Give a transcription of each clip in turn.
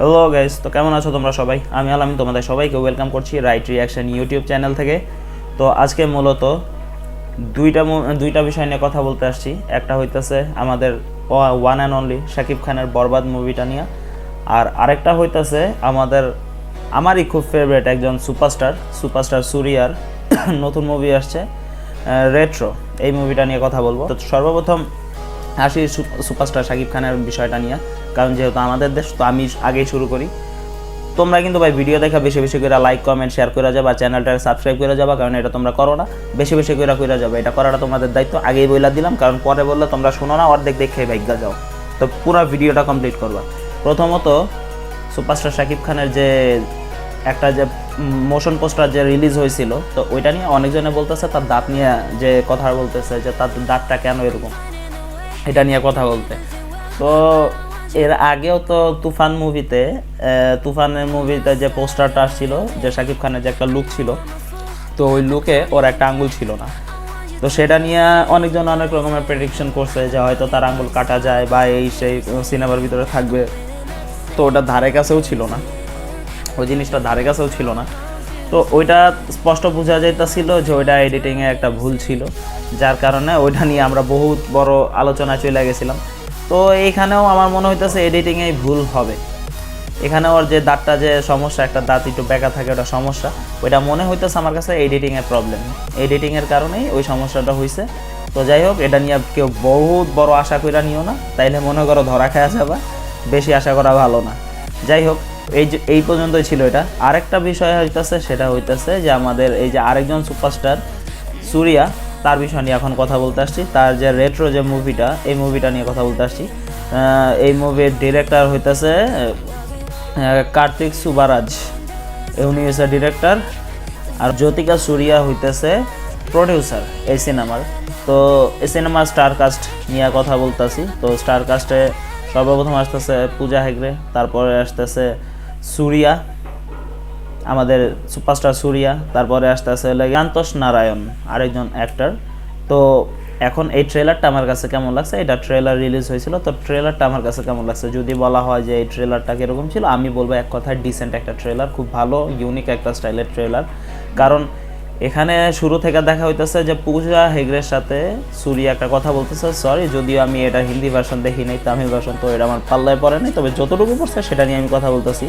Hello guys তো কেমন আছো তোমরা সবাই? আমি আলামিন, তোমাদের সবাইকে ওয়েলকাম করছি রাইট রিয়াকশন ইউটিউব চ্যানেল থেকে। তো আজকে মূলত দুইটা দুইটা বিষয় নিয়ে কথা বলতে আসছি। একটা হইতেছে আমাদের ওয়ান অ্যান্ড অনলি শাকিব খানের বরবাদ মুভিটা নিয়ে। আর আরেকটা হইতেছে আমাদের, আমারই খুব ফেভারিট একজন সুপারস্টার সুপারস্টার সুরিয়ার নতুন মুভি আসছে রেট্রো এই মুভিটা নিয়ে কথা বলব। তো সর্বপ্রথম আসি সুপারস্টার শাকিব খানের বিষয়টা নিয়ে। কারণ যেহেতু আমাদের দেশ, তো আমি আগেই শুরু করি। তোমরা কিন্তু ভাই ভিডিও দেখা, বেশি বেশি করে লাইক কমেন্ট শেয়ার করে যাবা চ্যানেলটা সাবস্ক্রাইব করে যাবা, কারণ এটা তোমরা করো না। বেশি বেশি করে করে যাবে, এটা করাটা তোমাদের দায়িত্ব। আগেই বইলা দিলাম, কারণ পরে বললে তোমরা শোনো না, অর্ধেক দেখে ভাগ্যা যাও। তো পুরো ভিডিওটা কমপ্লিট করবা। প্রথমত সুপারস্টার শাকিব খানের যে, একটা যে মোশন পোস্টার যে রিলিজ হয়েছিল, তো ওইটা নিয়ে অনেকজনে বলতেছে, তার দাঁত নিয়ে যে কথা বলতেছে, যে তার দাঁতটা কেন এরকম? এটা নিয়ে কথা বলতে। তো এর আগেও তো তুফান মুভিতে তুফানের মুভিতে যে পোস্টারটা আসছিল, যে শাকিব খানের যে একটা লুক ছিল, তো ওই লুকে ওর একটা আঙ্গুল ছিল না। তো সেটা নিয়ে অনেকজন অনেক রকমের প্রেডিকশন করছে যে হয়তো তার আঙ্গুল কাটা যায় বা এই সেই সিনেমার ভিতরে থাকবে। তো ওটা ধারে কাছেও ছিল না। ওই জিনিসটা ধারে কাছেও ছিল না। তো ওইটা স্পষ্ট বোঝা যাইতেছিল যে ওইটা এডিটিংয়ে একটা ভুল ছিল, যার কারণে ওইটা নিয়ে আমরা বহুত বড় আলোচনা চলে গেছিলাম। তো এইখানেও আমার মনে হইতেছে এডিটিংয়েই ভুল হবে। এখানে ওর যে দাঁতটা যে সমস্যা, একটা দাঁত একটু বেঁকা থাকে, ওটা সমস্যা। ওইটা মনে হইতেছে আমার কাছে এডিটিংয়ের প্রবলেম এডিটিংয়ের কারণেই ওই সমস্যাটা হয়েছে তো যাই হোক, এটা নিয়ে কেউ বহুত বড় আশা কইরা নিও না। তাইলে মনে করো ধরা খাওয়া যাবা। বেশি আশা করা ভালো না। যাই হোক এই যে, এই পর্যন্তই ছিল এটা। আরেকটা বিষয় হইতেছে, সেটা হইতেছে যে আমাদের এই যে আরেকজন সুপারস্টার, সুরিয়া, তার বিষয় নিয়ে এখন কথা বলতে আসছি। তার যে রেট্রো যে মুভিটা এই মুভিটা নিয়ে কথা বলতে আসছি। এই মুভির ডিরেক্টর হইতেছে কার্তিক সুবারাজ। উনি হচ্ছে ডিরেক্টর আর জ্যোতিকা সুরিয়া হইতেছে প্রডিউসার এই সিনেমার তো এই সিনেমার স্টার কাস্ট নিয়ে কথা বলতেছি। তো স্টার কাস্টে সর্বপ্রথম আসতেছে পূজা হেগড়ে, তারপরে আসতেছে সুরিয়া, আমাদের সুপারস্টার সুরিয়া, তারপরে আসতে আসতে হলো গান্তোষ নারায়ণ, আরেকজন অ্যাক্টার তো এখন এই ট্রেলারটা আমার কাছে কেমন লাগছে? এটা ট্রেলার রিলিজ হয়েছিল, তো ট্রেলারটা আমার কাছে কেমন লাগছে? যদি বলা হয় যে এই ট্রেলারটা কীরকম ছিল, আমি বলব এক কথায় ডিসেন্ট একটা ট্রেলার খুব ভালো ইউনিক একটা স্টাইলের ট্রেলার কারণ এখানে শুরু থেকে দেখা হইতেছে যে পূজা হেগড়ের সাথে সুরিয়া একটা কথা বলতেছে সরি যদিও আমি এটা হিন্দি ভার্সন দেখি নাই, তামিল ভার্সন তো এটা আমার পাল্লায় পড়ে নাই, তবে যতটুকু পড়ছে সেটা নিয়ে আমি কথা বলতেছি।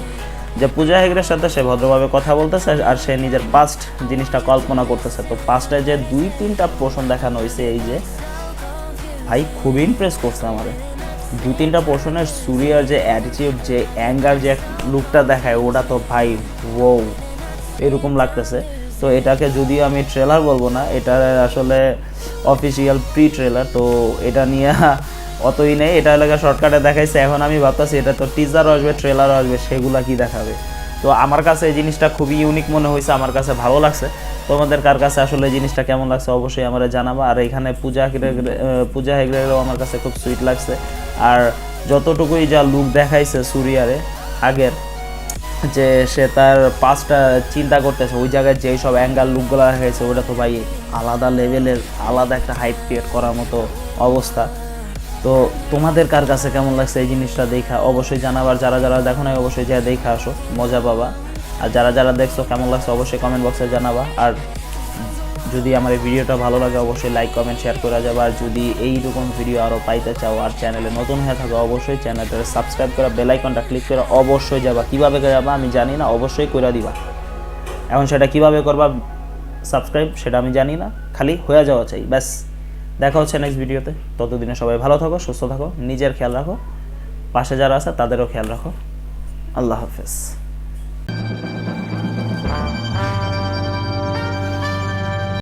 যে পূজা হেগড়ের সাথে সে ভদ্রভাবে কথা বলতেছে আর সে নিজের পাস্ট জিনিসটা কল্পনা করতেছে। তো পাস্টে যে দুই, তিনটা পোর্শন দেখানো হয়েছে এই যে, ভাই খুবই ইমপ্রেস করছে আমাদের দু তিনটা পোর্শনের সুরিয়ার যে অ্যাটিটিউড যে অ্যাঙ্গার যে লুকটা দেখায়, ওটা তো ভাই ও এরকম লাগতেছে। তো এটাকে যদিও আমি ট্রেলার বলব না, এটা আসলে অফিসিয়াল প্রি ট্রেলার তো এটা নিয়ে অতই নেই। এটা এলাকা শর্টকাটে দেখাইছে, এখন আমি ভাবতেছি এটা তো টিজারও আসবে ট্রেলারও আসবে, সেগুলা কি দেখাবে? তো আমার কাছে এই জিনিসটা খুবই ইউনিক মনে হয়েছে আমার কাছে ভালো লাগছে। তোমাদের কার কাছে আসলে জিনিসটা কেমন লাগছে অবশ্যই আমরা জানাব। আর এখানে পূজা হেগড়ে, পূজা হেগড়েরও আমার কাছে খুব সুইট লাগছে। আর যতটুকুই যা লুক দেখাইছে সুরিয়ারে আগের যে সে তার পাঁচটা চিন্তা করতেছে, ওই জায়গায় যেই সব অ্যাঙ্গার লুকগুলো হয়েছে, ওটা তো ভাই আলাদা লেভেলের আলাদা একটা হাইপ ক্রিয়েট করার মতো অবস্থা। তো তোমাদের কার কাছে কেমন লাগছে এই জিনিসটা দেখা? অবশ্যই জানাবার, যারা যারা দেখো না অবশ্যই যা দেখা আসো, মজা পাবা। আর যারা যারা দেখছ, কেমন লাগছে অবশ্যই কমেন্ট বক্সে জানাবা। আর যদি আমার এই ভিডিওটা ভালো লাগে, অবশ্যই লাইক কমেন্ট শেয়ার করে যাবে। আর যদি এইরকম ভিডিও আরও পাইতে চাও আর চ্যানেলে নতুন হয়ে থাকো, অবশ্যই চ্যানেলটা সাবস্ক্রাইব করে বেল আইকনটা ক্লিক করে অবশ্যই যাবা। কীভাবে যাবা আমি জানি না, অবশ্যই করে দিবা। এখন সেটা কীভাবে করবা সাবস্ক্রাইব সেটা আমি জানি না, খালি হয়ে যাওয়া চাই, ব্যাস। দেখা হচ্ছে নেক্সট ভিডিওতে ততদিনে সবাই ভালো থাকো, সুস্থ থাকো, নিজের খেয়াল রাখো। পাশে যারা আছে তাদেরও খেয়াল রাখো। আল্লাহ হাফেজ।